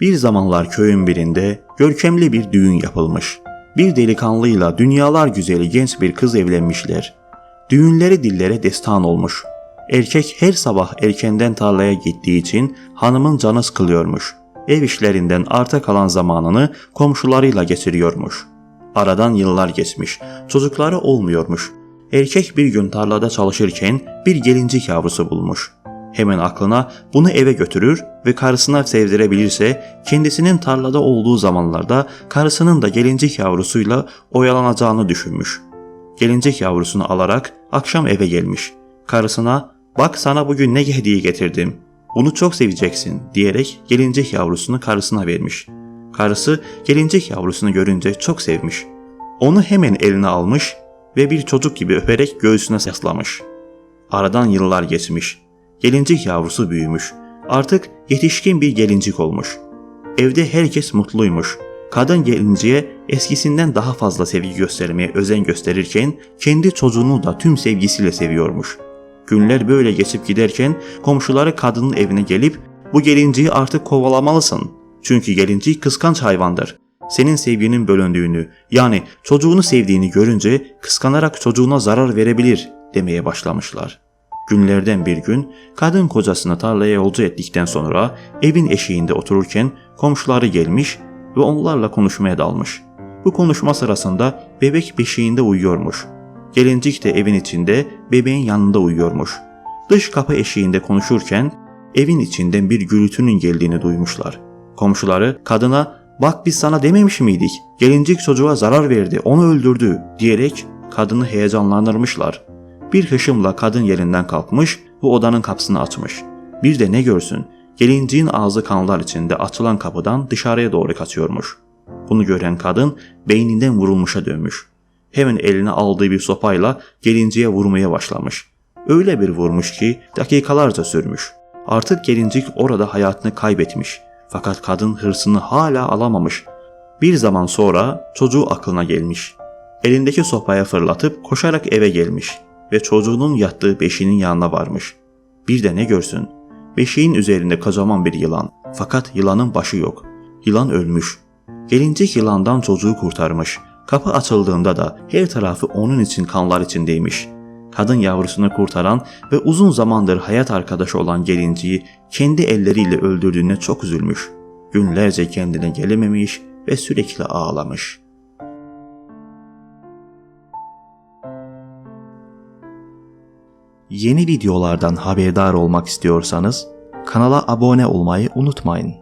Bir zamanlar köyün birinde görkemli bir düğün yapılmış. Bir delikanlıyla dünyalar güzeli genç bir kız evlenmişler. Düğünleri dillere destan olmuş. Erkek her sabah erkenden tarlaya gittiği için hanımın canı sıkılıyormuş. Ev işlerinden arta kalan zamanını komşularıyla geçiriyormuş. Aradan yıllar geçmiş. Çocukları olmuyormuş. Erkek bir gün tarlada çalışırken bir gelincik yavrusu bulmuş. Hemen aklına bunu eve götürür ve karısına sevdirebilirse kendisinin tarlada olduğu zamanlarda karısının da gelincik yavrusuyla oyalanacağını düşünmüş. Gelincik yavrusunu alarak akşam eve gelmiş. Karısına bak sana bugün ne hediye getirdim. Bunu çok seveceksin diyerek gelincik yavrusunu karısına vermiş. Karısı gelincik yavrusunu görünce çok sevmiş. Onu hemen eline almış ve bir çocuk gibi öperek göğsüne yaslamış. Aradan yıllar geçmiş. Gelincik yavrusu büyümüş. Artık yetişkin bir gelincik olmuş. Evde herkes mutluymuş. Kadın gelinciye eskisinden daha fazla sevgi göstermeye özen gösterirken kendi çocuğunu da tüm sevgisiyle seviyormuş. Günler böyle geçip giderken komşuları kadının evine gelip bu gelinciyi artık kovalamalısın. Çünkü gelincik kıskanç hayvandır. Senin sevginin bölündüğünü yani çocuğunu sevdiğini görünce kıskanarak çocuğuna zarar verebilir demeye başlamışlar. Günlerden bir gün kadın kocasını tarlaya yolcu ettikten sonra evin eşiğinde otururken komşuları gelmiş ve onlarla konuşmaya dalmış. Bu konuşma sırasında bebek beşiğinde uyuyormuş. Gelincik de evin içinde bebeğin yanında uyuyormuş. Dış kapı eşiğinde konuşurken evin içinden bir gürültünün geldiğini duymuşlar. Komşuları kadına bak biz sana dememiş miydik gelincik çocuğa zarar verdi onu öldürdü diyerek kadını heyecanlandırmışlar. Bir hışımla kadın yerinden kalkmış ve odanın kapısını açmış. Bir de ne görsün gelinciğin ağzı kanlar içinde açılan kapıdan dışarıya doğru kaçıyormuş. Bunu gören kadın beyninden vurulmuşa dönmüş. Hemen eline aldığı bir sopayla gelinciye vurmaya başlamış. Öyle bir vurmuş ki dakikalarca sürmüş. Artık gelincik orada hayatını kaybetmiş. Fakat kadın hırsını hala alamamış. Bir zaman sonra çocuğu aklına gelmiş. Elindeki sopaya fırlatıp koşarak eve gelmiş ve çocuğunun yattığı beşiğinin yanına varmış. Bir de ne görsün? Beşiğin üzerinde kocaman bir yılan. Fakat yılanın başı yok. Yılan ölmüş. Gelincik yılandan çocuğu kurtarmış. Kapı açıldığında da her tarafı onun için kanlar içindeymiş. Kadın yavrusunu kurtaran ve uzun zamandır hayat arkadaşı olan gelinciyi kendi elleriyle öldürdüğüne çok üzülmüş. Günlerce kendine gelememiş ve sürekli ağlamış. Yeni videolardan haberdar olmak istiyorsanız kanala abone olmayı unutmayın.